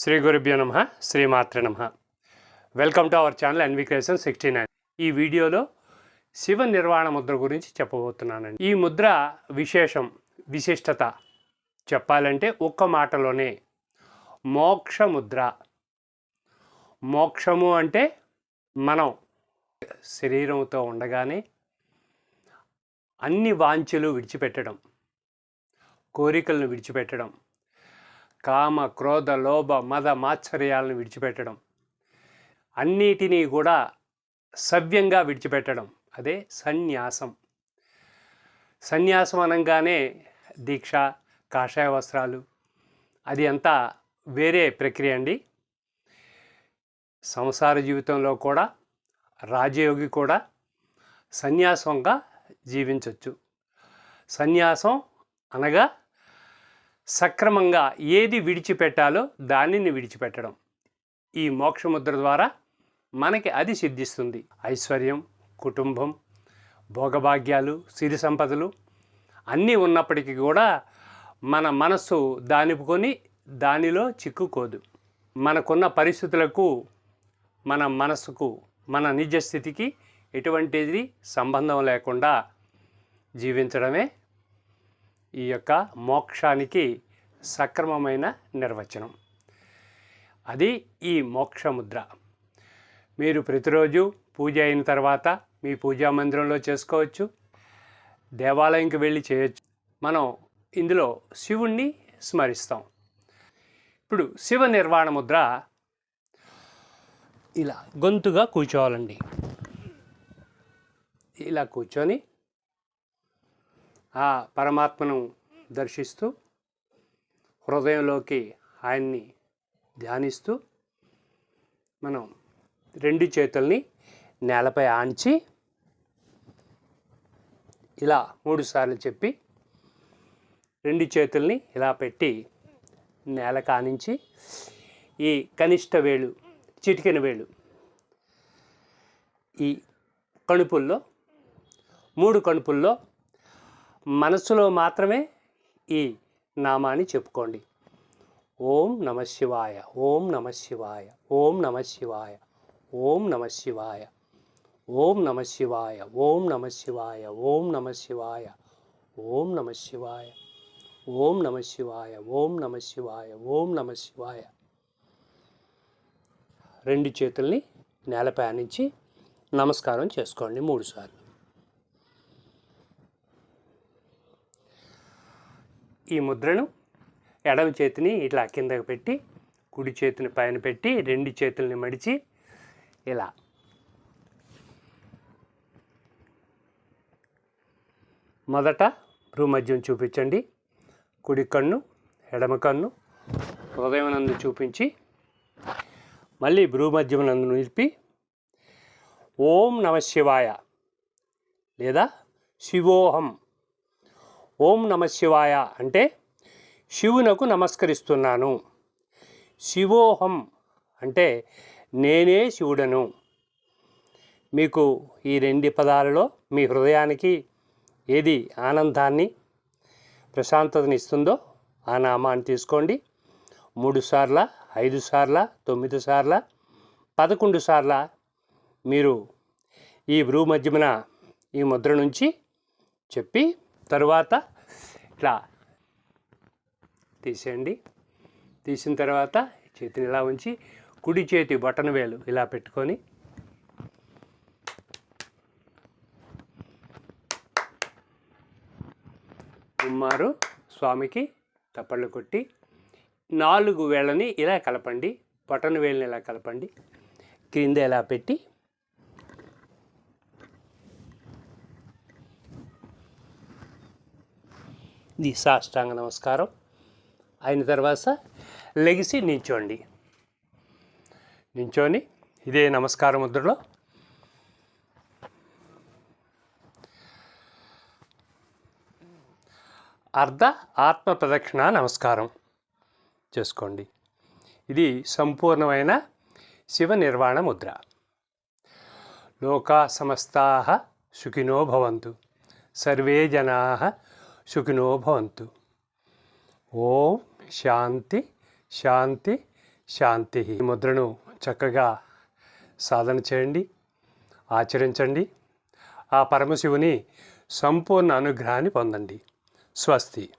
శ్రీ గురుభ్యో నమ శ్రీమాత్ర నమ. Welcome to our channel N V sixty nine ఈ వీడియోలో శివ నిర్వాణ ముద్ర గురించి చెప్పబోతున్నానండి. ఈ ముద్ర విశేషం విశిష్టత చెప్పాలంటే ఒక్క మాటలోనే మోక్ష ముద్ర. మోక్షము అంటే మనం శరీరంతో ఉండగానే అన్ని వాంఛలు విడిచిపెట్టడం కోరికలను విడిచిపెట్టడం కామ క్రోధ లోభ మద మాత్సర్యాలను విడిచిపెట్టడం. అన్నిటినీ కూడా సవ్యంగా విడిచిపెట్టడం. అదే సన్యాసం. సన్యాసం అనగానే దీక్ష కాషాయ వస్త్రాలు అది అంతా వేరే ప్రక్రియ అండి. సంసార జీవితంలో కూడా రాజయోగి కూడా సన్యాసంగా జీవించవచ్చు సన్యాసం అనగా సక్రమంగా ఏది విడిచిపెట్టాలో దానిని విడిచిపెట్టడం. ఈ మోక్షముద్ర ద్వారా మనకి అది సిద్ధిస్తుంది. ఐశ్వర్యం కుటుంబం భోగభాగ్యాలు సిరి సంపదలు అన్నీ ఉన్నప్పటికీ కూడా మన మనస్సు దానిపుకొని దానిలో చిక్కుకోదు. మనకున్న పరిస్థితులకు మన మనసుకు మన నిజస్థితికి ఎటువంటిది సంబంధం లేకుండా జీవించడమే ఈ యొక్క మోక్షానికి సక్రమమైన నిర్వచనం. అది ఈ మోక్షముద్ర. మీరు ప్రతిరోజు పూజ అయిన తర్వాత మీ పూజా మందిరంలో చేసుకోవచ్చు. దేవాలయంకి వెళ్ళి చేయొచ్చు. మనం ఇందులో శివుణ్ణి స్మరిస్తాం. ఇప్పుడు శివ నిర్వాణ ముద్ర ఇలా గొంతుగా కూర్చోవాలండి. ఇలా కూర్చొని ఆ పరమాత్మను దర్శిస్తూ హృదయంలోకి ఆయన్ని ధ్యానిస్తూ మనం రెండు చేతుల్ని నేలపై ఆంచి ఇలా మూడు సార్లు చెప్పి రెండు చేతుల్ని ఇలా పెట్టి నేల కానించి ఈ కనిష్ట వేలు చిటికెన వేలు ఈ కణుపుల్లో మూడు కణుపుల్లో మనస్సులో మాత్రమే ఈ నామాన్ని చెప్పుకోండి ఓం నమ శివాయ ఓం నమ శివాయ ఓం నమ శివాయ ఓం నమ శివాయ ఓం నమ శివాయ ఓం నమ శివాయ ఓం నమ శివాయ ఓం నమ శివాయ ఓం నమ శివాయ ఓం నమ శివాయ ఓం నమ శివాయ రెండు చేతుల్ని నేలపై ఆనించి నమస్కారం చేసుకోండి మూడుసార్లు ఈ ముద్రను ఎడమ చేతిని ఇట్లా కిందకి పెట్టి కుడి చేతిని పైన పెట్టి రెండు చేతుల్ని మడిచి ఇలా. మొదట భ్రూమధ్యం చూపించండి. కుడి కన్ను ఎడమ కన్ను హృదయం నందు చూపించి మళ్ళీ భూమధ్యం నందు నిలిపి ఓం నమ శివాయ లేదా శివోహం ఓం నమ శివాయ అంటే శివునకు నమస్కరిస్తున్నాను. శివోహం అంటే నేనే శివుడను. మీకు ఈ రెండు పదాలలో మీ హృదయానికి ఏది ఆనందాన్ని ప్రశాంతతని ఇస్తుందో ఆ నామాన్ని తీసుకోండి. మూడు సార్ల ఐదు సార్ల తొమ్మిది సార్ల పదకొండు సార్ల మీరు ఈ భ్రూ మధ్యమున ఈ ముద్ర నుంచి చెప్పి తర్వాత ఇట్లా తీసేయండి. తీసిన తర్వాత చేతిని ఇలా ఉంచి కుడి చేతి బటన్ వేలు ఇలా పెట్టుకొని ఉమ్మారు స్వామికి తప్పళ్ళు కొట్టి నాలుగు వేళ్ళని ఇలా కలపండి. బటన్ వేలని ఇలా కలపండి. క్రింద ఇలా పెట్టి ఇది సాష్టాంగ నమస్కారం. అయిన తర్వాత లెగిసి నించోండి నించోని ఇదే నమస్కార ముద్రలో. అర్ధ ఆత్మ ప్రదక్షిణ నమస్కారం చేసుకోండి. ఇది సంపూర్ణమైన శివ నిర్వాణ ముద్ర. లోకా సమస్తా సుఖినో భవంతు. సర్వే జనా సుఖినో భవంతు. ఓం శాంతి శాంతి శాంతి. ఈ ముద్రను చక్కగా సాధన చేయండి ఆచరించండి. ఆ పరమశివుని సంపూర్ణ అనుగ్రహాన్ని పొందండి. స్వస్తి.